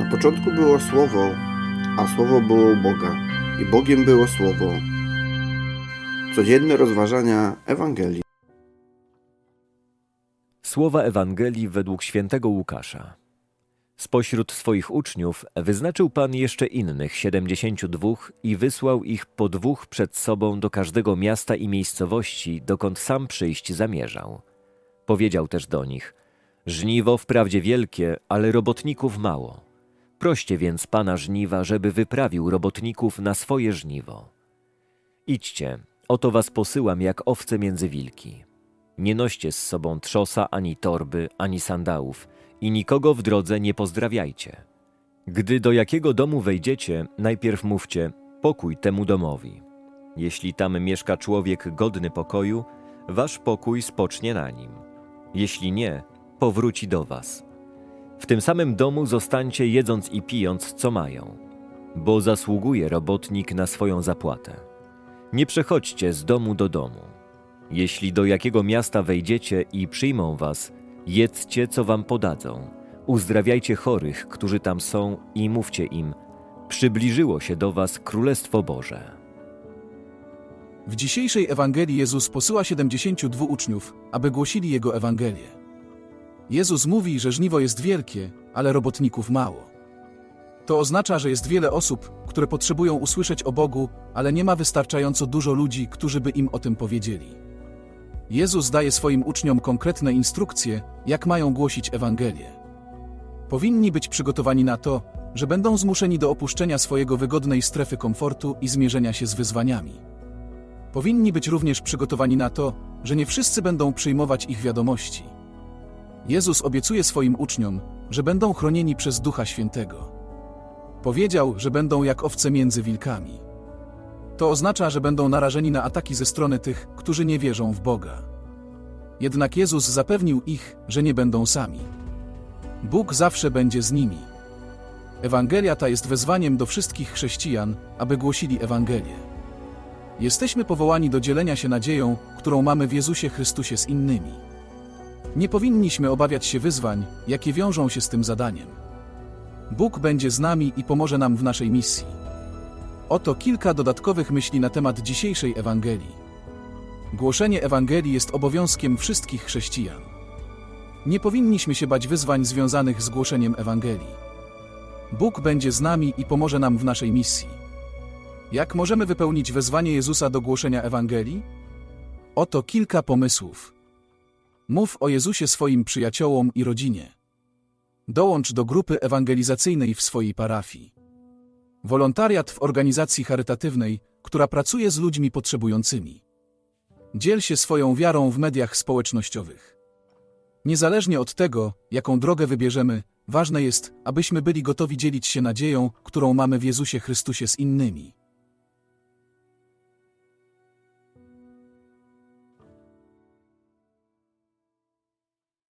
Na początku było Słowo, a Słowo było u Boga, i Bogiem było Słowo. Codzienne rozważania Ewangelii. Słowa Ewangelii według świętego Łukasza. Spośród swoich uczniów wyznaczył Pan jeszcze innych siedemdziesięciu dwóch i wysłał ich po dwóch przed sobą do każdego miasta i miejscowości, dokąd sam przyjść zamierzał. Powiedział też do nich: Żniwo wprawdzie wielkie, ale robotników mało. Proście więc Pana żniwa, żeby wyprawił robotników na swoje żniwo. Idźcie, oto was posyłam jak owce między wilki. Nie noście z sobą trzosa, ani torby, ani sandałów i nikogo w drodze nie pozdrawiajcie. Gdy do jakiego domu wejdziecie, najpierw mówcie pokój temu domowi. Jeśli tam mieszka człowiek godny pokoju, wasz pokój spocznie na nim. Jeśli nie, powróci do was. W tym samym domu zostańcie jedząc i pijąc, co mają, bo zasługuje robotnik na swoją zapłatę. Nie przechodźcie z domu do domu. Jeśli do jakiego miasta wejdziecie i przyjmą was, jedzcie, co wam podadzą. Uzdrawiajcie chorych, którzy tam są, i mówcie im: Przybliżyło się do was Królestwo Boże. W dzisiejszej Ewangelii Jezus posyła 72 uczniów, aby głosili Jego Ewangelię. Jezus mówi, że żniwo jest wielkie, ale robotników mało. To oznacza, że jest wiele osób, które potrzebują usłyszeć o Bogu, ale nie ma wystarczająco dużo ludzi, którzy by im o tym powiedzieli. Jezus daje swoim uczniom konkretne instrukcje, jak mają głosić Ewangelię. Powinni być przygotowani na to, że będą zmuszeni do opuszczenia swojego wygodnej strefy komfortu i zmierzenia się z wyzwaniami. Powinni być również przygotowani na to, że nie wszyscy będą przyjmować ich wiadomości. Jezus obiecuje swoim uczniom, że będą chronieni przez Ducha Świętego. Powiedział, że będą jak owce między wilkami. To oznacza, że będą narażeni na ataki ze strony tych, którzy nie wierzą w Boga. Jednak Jezus zapewnił ich, że nie będą sami. Bóg zawsze będzie z nimi. Ewangelia ta jest wezwaniem do wszystkich chrześcijan, aby głosili Ewangelię. Jesteśmy powołani do dzielenia się nadzieją, którą mamy w Jezusie Chrystusie z innymi. Nie powinniśmy obawiać się wyzwań, jakie wiążą się z tym zadaniem. Bóg będzie z nami i pomoże nam w naszej misji. Oto kilka dodatkowych myśli na temat dzisiejszej Ewangelii. Głoszenie Ewangelii jest obowiązkiem wszystkich chrześcijan. Nie powinniśmy się bać wyzwań związanych z głoszeniem Ewangelii. Bóg będzie z nami i pomoże nam w naszej misji. Jak możemy wypełnić wezwanie Jezusa do głoszenia Ewangelii? Oto kilka pomysłów. Mów o Jezusie swoim przyjaciołom i rodzinie. Dołącz do grupy ewangelizacyjnej w swojej parafii. Wolontariat w organizacji charytatywnej, która pracuje z ludźmi potrzebującymi. Dziel się swoją wiarą w mediach społecznościowych. Niezależnie od tego, jaką drogę wybierzemy, ważne jest, abyśmy byli gotowi dzielić się nadzieją, którą mamy w Jezusie Chrystusie z innymi.